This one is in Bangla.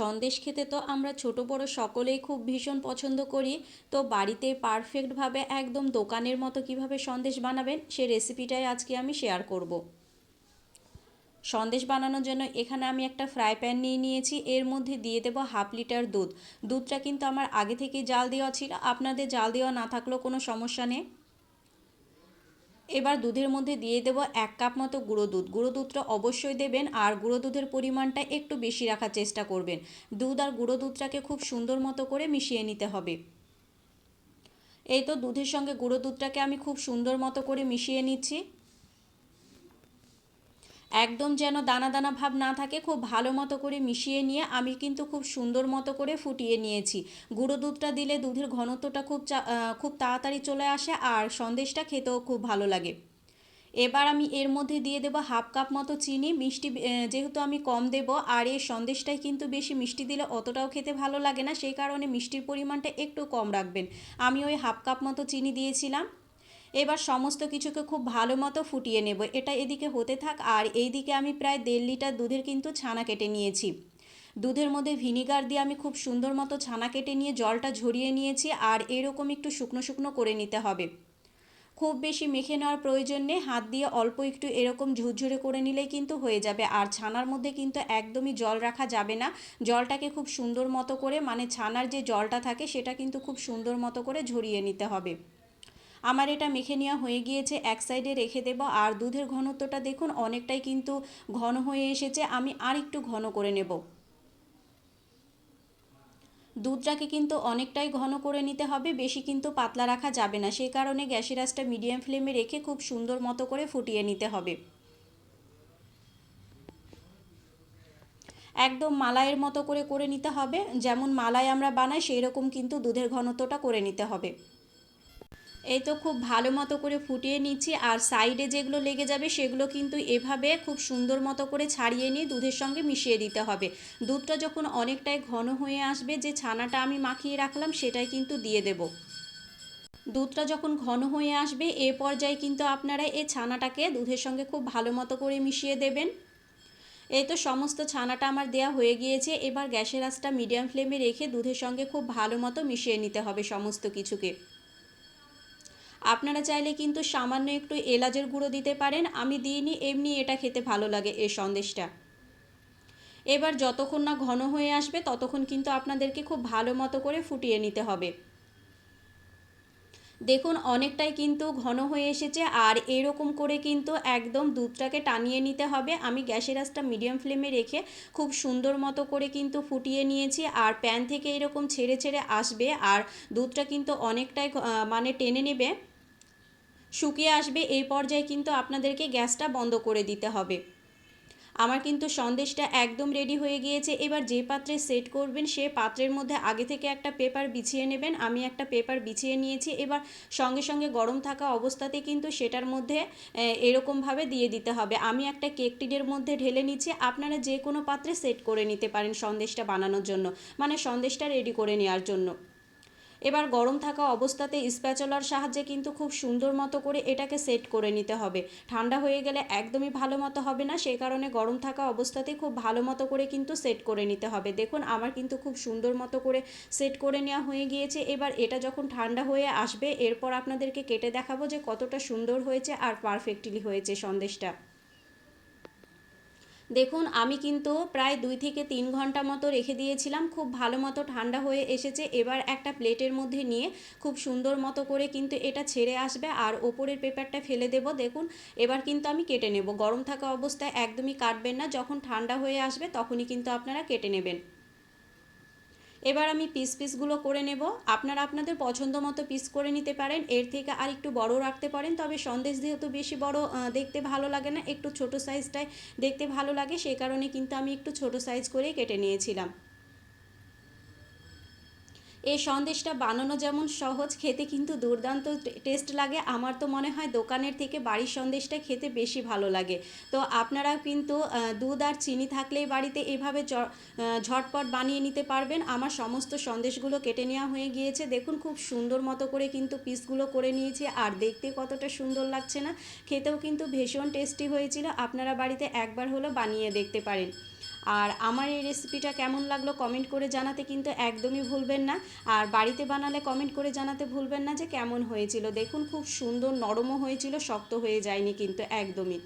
সন্দেশ খেতে তো আমরা ছোট বড় সকলেই খুব ভীষণ পছন্দ করি। তো বাড়িতে পারফেক্টভাবে একদম দোকানের মতো কীভাবে সন্দেশ বানাবেন সে রেসিপিটাই আজকে আমি শেয়ার করব। সন্দেশ বানানোর জন্য এখানে আমি একটা ফ্রাই প্যান নিয়ে নিয়েছি। এর মধ্যে দিয়ে দেবো হাফ লিটার দুধ। দুধটা কিন্তু আমার আগে থেকেই জাল দেওয়া ছিল। আপনাদের জাল দেওয়া না থাকলেও কোনো সমস্যা নেই। এবার দুধের মধ্যে দিয়ে দেবো এক কাপ মতো গুঁড়ো দুধ। গুঁড়ো দুধটা অবশ্যই দেবেন আর গুঁড়ো দুধের পরিমাণটা একটু বেশি রাখার চেষ্টা করবেন। দুধ আর গুঁড়ো দুধটাকে খুব সুন্দর মতো করে মিশিয়ে নিতে হবে। এই তো দুধের সঙ্গে গুঁড়ো দুধটাকে আমি খুব সুন্দর মতো করে মিশিয়ে নিচ্ছি। একদম যেন দানা দানা ভাব না থাকে, খুব ভালো মতো করে মিশিয়ে নিয়ে আমি কিন্তু খুব সুন্দর মতো করে ফুটিয়ে নিয়েছি। গুঁড়ো দুধটা দিলে দুধের ঘনত্বটা খুব খুব তাড়াতাড়ি চলে আসে আর সন্দেশটা খেতেও খুব ভালো লাগে। এবার আমি এর মধ্যে দিয়ে দেবো হাফ কাপ মতো চিনি, মিষ্টি যেহেতু আমি কম দেব আর এই সন্দেশটাই কিন্তু বেশি মিষ্টি দিলে অতটাও খেতে ভালো লাগে না, সেই কারণে মিষ্টির পরিমাণটা একটু কম রাখবেন। আমি ওই হাফ কাপ মতো চিনি দিয়েছিলাম। এবার সমস্ত কিছুকে খুব ভালো মতো ফুটিয়ে নেব। এটা এদিকে হতে থাক, আর এই দিকে আমি প্রায় দেড় লিটার দুধের কিন্তু ছানা কেটে নিয়েছি। দুধের মধ্যে ভিনিগার দিয়ে আমি খুব সুন্দর মতো ছানা কেটে নিয়ে জলটা ঝরিয়ে নিয়েছি, আর এরকম একটু শুকনো শুকনো করে নিতে হবে। খুব বেশি মেখে নেওয়ার প্রয়োজন নেই, হাত দিয়ে অল্প একটু এরকম ঝুরঝুরে করে নিলেই কিন্তু হয়ে যাবে, আর ছানার মধ্যে কিন্তু একদমই জল রাখা যাবে না। জলটাকে খুব সুন্দর মতো করে মানে ছানার যে জলটা থাকে সেটা কিন্তু খুব সুন্দর মতো করে ঝরিয়ে নিতে হবে। আমার এটা মেখে নেওয়া হয়ে গিয়েছে, এক সাইডে রেখে দেব। আর দুধের ঘনত্বটা দেখুন, অনেকটাই কিন্তু ঘন হয়ে এসেছে। আমি আর একটু ঘন করে নেব। দুধটাকে কিন্তু অনেকটাই ঘন করে নিতে হবে, বেশি কিন্তু পাতলা রাখা যাবে না। সেই কারণে গ্যাসের মিডিয়াম ফ্লেমে রেখে খুব সুন্দর মতো করে ফুটিয়ে নিতে হবে। একদম মালাইয়ের মতো করে করে নিতে হবে। যেমন মালাই আমরা বানাই সেই রকম কিন্তু দুধের ঘনত্বটা করে নিতে হবে। এই তো খুব ভালো মতো করে ফুটিয়ে নিচ্ছি। আর সাইডে যেগুলো লেগে যাবে সেগুলো কিন্তু এভাবে খুব সুন্দর মতো করে ছাড়িয়ে নিয়ে দুধের সঙ্গে মিশিয়ে দিতে হবে। দুধটা যখন অনেকটাই ঘন হয়ে আসবে, যে ছানাটা আমি মাখিয়ে রাখলাম সেটাই কিন্তু দিয়ে দেব। দুধটা যখন ঘন হয়ে আসবে, এ পর্যায়ে কিন্তু আপনারা এই ছানাটাকে দুধের সঙ্গে খুব ভালো মতো করে মিশিয়ে দেবেন। এই তো সমস্ত ছানাটা আমার দেয়া হয়ে গিয়েছে। এবার গ্যাসের আঁচটা মিডিয়াম ফ্লেমে রেখে দুধের সঙ্গে খুব ভালো মতো মিশিয়ে নিতে হবে সমস্ত কিছুকে। আপনারা চাইলে কিন্তু সামান্য একটু এলাচের গুঁড়ো দিতে পারেন। আমি দিইনি, এমনি এটা খেতে ভালো লাগে এ সন্দেশটা। এবার যতক্ষণ না ঘন হয়ে আসবে, ততক্ষণ কিন্তু আপনাদেরকে খুব ভালো মতো করে ফুটিয়ে নিতে হবে। দেখুন, অনেকটাই কিন্তু ঘন হয়ে এসেছে আর এরকম করে কিন্তু একদম দুধটাকে টানিয়ে নিতে হবে। আমি গ্যাসের আঁচটা মিডিয়াম ফ্লেমে রেখে খুব সুন্দর মতো করে কিন্তু ফুটিয়ে নিয়েছি আর প্যান থেকে এরকম ছেড়ে ছেড়ে আসবে আর দুধটা কিন্তু অনেকটাই মানে টেনে নেবে, শুকিয়ে আসবে। এই পর্যায়ে কিন্তু আপনাদেরকে গ্যাসটা বন্ধ করে দিতে হবে। আমার কিন্তু সন্দেশটা একদম রেডি হয়ে গিয়েছে। এবার যে পাত্রে সেট করবেন, সে পাত্রের মধ্যে আগে থেকে একটা পেপার বিছিয়ে নেবেন। আমি একটা পেপার বিছিয়ে নিয়েছি। এবার সঙ্গে সঙ্গে গরম থাকা অবস্থাতে কিন্তু সেটার মধ্যে এরকমভাবে দিয়ে দিতে হবে। আমি একটা কেক টিনের মধ্যে ঢেলে নিচ্ছি। আপনারা যে কোনো পাত্রে সেট করে নিতে পারেন সন্দেশটা বানানোর জন্য। মানে সন্দেশটা রেডি করে নেওয়ার জন্য। এবার গরম থাকা অবস্থাতে স্প্যাচলার সাহায্যে কিন্তু খুব সুন্দর মতো করে এটাকে সেট করে নিতে হবে। ঠান্ডা হয়ে গেলে একদমই ভালো মতো হবে না সেই কারণে গরম থাকা অবস্থাতে খুব ভালো মতো করে কিন্তু সেট করে নিতে হবে। দেখুন, আমার কিন্তু খুব সুন্দর মতো করে সেট করে নেওয়া হয়ে গিয়েছে। এবার এটা যখন ঠান্ডা হয়ে আসবে, এরপর আপনাদেরকে কেটে দেখাবো যে কতটা সুন্দর হয়েছে আর পারফেক্টলি হয়েছে সন্দেশটা। দেখুন, আমি কিন্তু প্রায় দুই থেকে তিন ঘণ্টা মতো রেখে দিয়েছিলাম। খুব ভালো মতো ঠান্ডা হয়ে এসেছে। এবার একটা প্লেটের মধ্যে নিয়ে খুব সুন্দর মতো করে কিন্তু এটা ছেড়ে আসবে আর ওপরের পেপারটা ফেলে দেব। দেখুন, এবার কিন্তু আমি কেটে নেব। গরম থাকা অবস্থায় একদমই কাটবেন না। যখন ঠান্ডা হয়ে আসবে তখনই কিন্তু আপনারা কেটে নেবেন। এবার আমি পিস পিসগুলো করে নেব। আপনারা আপনাদের পছন্দ মতো পিস করে নিতে পারেন। এর থেকে আর একটু বড় রাখতে পারেন। তবে সন্দেশ যেহেতু বেশি বড় দেখতে ভালো লাগে না, একটু ছোট সাইজটাই দেখতে ভালো লাগে। সেই কারণে কিন্তু আমি একটু ছোট সাইজ করেই কেটে নিয়েছিলাম। এই সন্দেশটা বানানো যেমন সহজ, খেতে কিন্তু দুর্দান্ত টেস্ট লাগে। আমার তো মনে হয় দোকানের থেকে বাড়ির সন্দেশটা খেতে বেশি ভালো লাগে। তো আপনারা কিন্তু দুধ আর চিনি থাকলেই বাড়িতে এভাবে ঝটপট বানিয়ে নিতে পারবেন। আমার সমস্ত সন্দেশগুলো কেটে নেওয়া হয়ে গিয়েছে। দেখুন খুব সুন্দর মতো করে কিন্তু পিসগুলো করে নিয়েছি। আর দেখতে কতটা সুন্দর লাগছে না। খেতেও কিন্তু ভীষণ টেস্টি হয়েছিল। আপনারা বাড়িতে একবার হলো বানিয়ে দেখতে পারেন। আর আমার এই রেসিপিটা কেমন লাগল কমেন্ট করে জানাতে কিন্তু একদমই ভুলবেন না। আর বাড়িতে বানালে কমেন্ট করে জানাতে ভুলবেন না যে কেমন হয়েছিল। দেখুন, খুব সুন্দর, নরমও হয়েছিল, শক্ত হয়ে যায়নি কিন্তু একদমই।